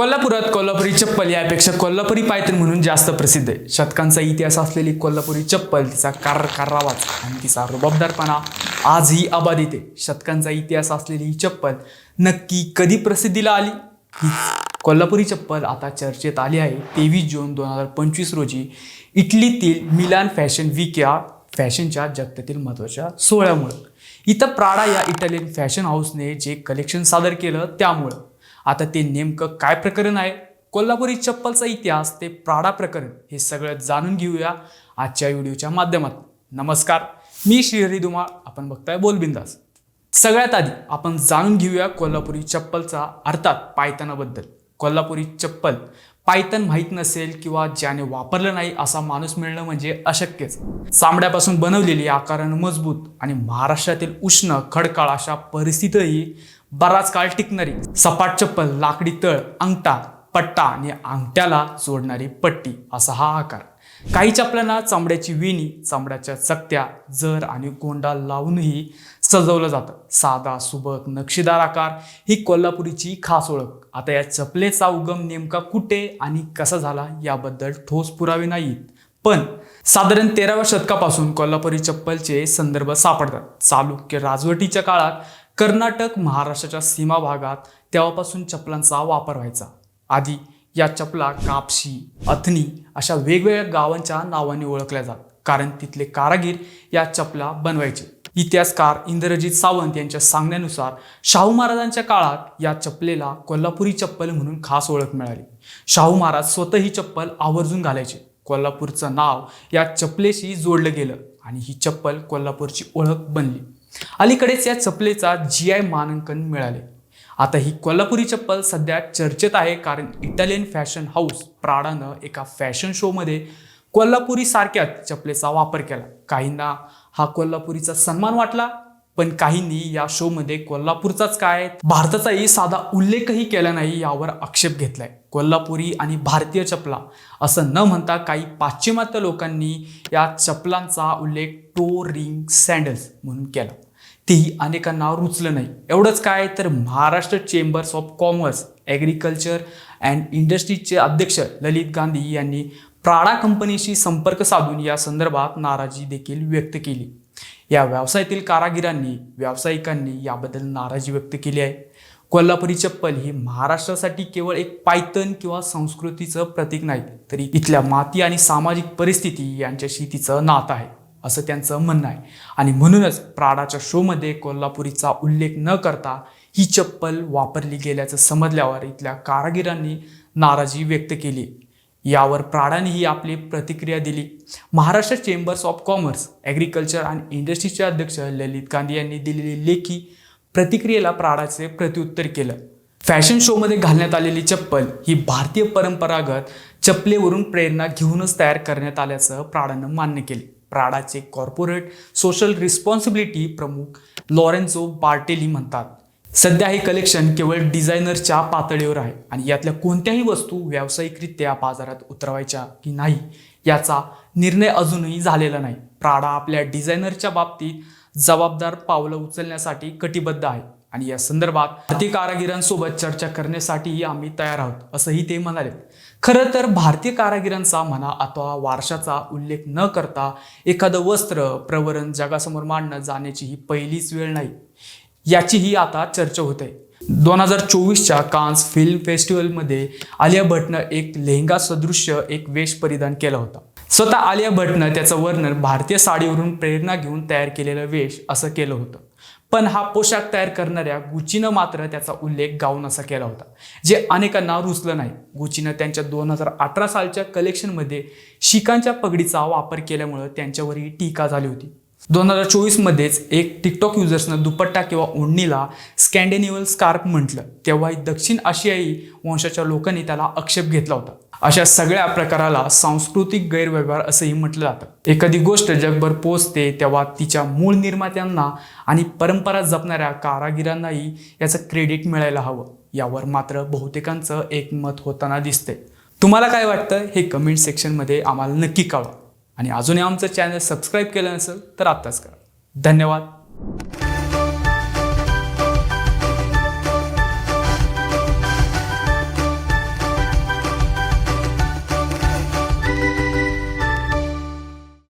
कोल्हापुरात कोल्हापुरी चप्पल यापेक्षा कोल्हापुरी पायथन म्हणून जास्त प्रसिद्ध आहे. शतकांचा इतिहास असलेली कोल्हापुरी चप्पल तिचा कार आवाज आणि तिचा रुबाबदारपणा आजही अबाधित आहे. शतकांचा इतिहास असलेली ही चप्पल नक्की कधी प्रसिद्धीला आली? ही कोल्हापुरी चप्पल आता चर्चेत आली आहे. तेवीस जून दोन हजार पंचवीस रोजी इटलीतील मिलान फॅशन वीक या फॅशनच्या जगतातील महत्त्वाच्या सोहळ्यामुळं. इथं प्राडा या इटालियन फॅशन हाऊसने जे कलेक्शन सादर केलं त्यामुळं आता ते नेमकं काय प्रकरण आहे? कोल्हापुरी चप्पलचा इतिहास ते प्राडा प्रकरण हे सगळं जाणून घेऊया आजच्या व्हिडिओच्या माध्यमात. नमस्कार मी श्रीहरी धुमाळ आपण बघताय बोलबिंदास सगळ्यात आधी आपण जाणून घेऊया कोल्हापुरी चप्पलचा अर्थात पायतानाबद्दल. कोल्हापुरी चप्पल पायतन माहीत नसेल किंवा ज्याने वापरलं नाही असा माणूस मिळणं म्हणजे अशक्यच. चामड्यापासून बनवलेली आकारानं मजबूत आणि महाराष्ट्रातील उष्ण खडकाळ अशा परिस्थितीतही बराच काळ टिकणारी. सपाट चप्पल लाकडी तळ अंगठा पट्टा आणि अंगठ्याला जोडणारी पट्टी असा हा आकार. काही चपलांना चामड्याची विणी चामड्याच्या चकत्या जर आणि गोंडा लावूनही सजवलं जातं. साधा सुबक नक्षीदार आकार ही कोल्हापुरीची खास ओळख. आता या चपलेचा उगम नेमका कुठे आणि कसा झाला याबद्दल ठोस पुरावे नाहीत. पण साधारण तेराव्या शतकापासून कोल्हापुरी चप्पलचे संदर्भ सापडतात. चालुक्य राजवटीच्या काळात कर्नाटक महाराष्ट्राच्या सीमा भागात तेव्हापासून चपलांचा वापर व्हायचा. आधी या चपला कापशी अथनी अशा वेगवेगळ्या गावांच्या नावाने ओळखल्या जात कारण तिथले कारागीर या चपला बनवायचे. इतिहासकार इंद्रजित सावंत यांच्या सांगण्यानुसार शाहू महाराजांच्या काळात या चपलेला कोल्हापुरी चप्पल म्हणून खास ओळख मिळाली. शाहू महाराज स्वतः ही चप्पल आवर्जून घालायचे. कोल्हापूरचं नाव या चपलेशी जोडलं गेलं आणि ही चप्पल कोल्हापूरची ओळख बनली. अलीकडेच या चपलेचा जी आय मानांकन मिळाले. आता ही कोल्हापुरी चप्पल सध्या चर्चेत आहे कारण इटालियन फॅशन हाऊस प्राडानं एका फॅशन शोमध्ये कोल्हापुरी सारख्याच चपलेचा वापर केला. काहींना हा कोल्हापुरीचा सन्मान वाटला पण काहींनी या शोमध्ये कोल्हापूरचाच काय भारताचाही साधा उल्लेखही केला नाही यावर आक्षेप घेतलाय. कोल्हापुरी आणि भारतीय चपला असं न म्हणता काही पाश्चिमात्य लोकांनी या चपलांचा उल्लेख टो रिंग सँडल्स म्हणून केला. तेही अनेकांना रुचलं नाही. एवढंच काय तर Maharashtra chambers of commerce agriculture and इंडस्ट्रीजचे अध्यक्ष ललित गांधी यांनी प्राडा कंपनीशी संपर्क साधून या संदर्भात नाराजी देखील व्यक्त केली. या व्यवसायातील कारागिरांनी व्यावसायिकांनी याबद्दल नाराजी व्यक्त केली आहे. कोल्हापुरी चप्पल ही महाराष्ट्रासाठी केवळ एक पायतन किंवा संस्कृतीचं प्रतीक नाही तरी इथल्या माती आणि सामाजिक परिस्थिती यांच्याशी तिचं नातं आहे असं त्यांचं म्हणणं आहे. आणि म्हणूनच प्राडाच्या शोमध्ये कोल्हापुरीचा उल्लेख न करता ही चप्पल वापरली गेल्याचं समजल्यावर इथल्या कारागिरांनी नाराजी व्यक्त केली. यावर प्राडानेही आपली प्रतिक्रिया दिली. Maharashtra chambers of commerce agriculture आणि इंडस्ट्रीचे अध्यक्ष ललित गांधी यांनी दिलेली लेखी प्रतिक्रियेला प्राडाचे प्रत्युत्तर केलं. फॅशन शोमध्ये घालण्यात आलेली चप्पल ही भारतीय परंपरागत चपलेवरून प्रेरणा घेऊनच तयार करण्यात आल्याचं प्राडानं मान्य केले. प्राडाचे कॉर्पोरेट सोशल रिस्पॉन्सिबिलिटी प्रमुख लॉरेन्झो बार्टेली म्हणतात. सध्या हे कलेक्शन केवळ डिझायनरच्या पातळीवर आहे आणि यातल्या कोणत्याही वस्तू व्यावसायिकरित्या बाजारात उतरवायच्या की नाही याचा निर्णय अजूनही झालेला नाही. प्राडा आपल्या डिझायनरच्या बाबतीत जबाबदार पावलं उचलण्यासाठी कटिबद्ध आहे आणि या संदर्भात भारतीय कारागिरांसोबत चर्चा करण्यासाठीही आम्ही तयार आहोत असंही ते म्हणाले. खरं तर भारतीय कारागिरांचा म्हणा अथवा वारशाचा उल्लेख न करता एखादं वस्त्र प्रवरण जगासमोर मांडणं जाण्याची ही पहिलीच वेळ नाही. याचीही आता चर्चा होत. आहे दोन हजार चोवीसच्या कान्स फिल्म फेस्टिवलमध्ये आलिया भट्टनं एक लेहंगा सदृश्य एक वेश परिधान केला होता. स्वतः आलिया भट्टनं त्याचं वर्णन भारतीय साडीवरून प्रेरणा घेऊन तयार केलेलं वेश असं केलं होतं. पण हा पोशाख तयार करणाऱ्या गुचीनं मात्र त्याचा उल्लेख गाऊन असा केला होता. जे अनेकांना रुचलं नाही. गुचीनं त्यांच्या दोन हजार अठरा सालच्या कलेक्शनमध्ये शिकांच्या पगडीचा वापर केल्यामुळं त्यांच्यावरही टीका झाली होती. दोन हजार चोवीसमध्येच एक टिकटॉक युजर्सनं दुपट्टा किंवा ओढणीला स्कॅन्डेनिवल स्कार्प म्हटलं तेव्हाही दक्षिण आशियाई वंशाच्या लोकांनी त्याला आक्षेप घेतला होता. अशा सगळ्या प्रकाराला सांस्कृतिक गैरव्यवहार असंही म्हटलं जातं. एखादी गोष्ट जगभर पोचते तेव्हा तिच्या मूळ निर्मात्यांना आणि परंपरा जपणाऱ्या कारागिरांनाही याचं क्रेडिट मिळायला हवं. यावर मात्र बहुतेकांचं एकमत होताना दिसतंय. तुम्हाला काय वाटतं? हे कमेंट सेक्शनमध्ये आम्हाला नक्की कळवा. आणि अजूनही आमचं चॅनल सबस्क्राईब केलं नसेल तर आत्ताच करा. धन्यवाद.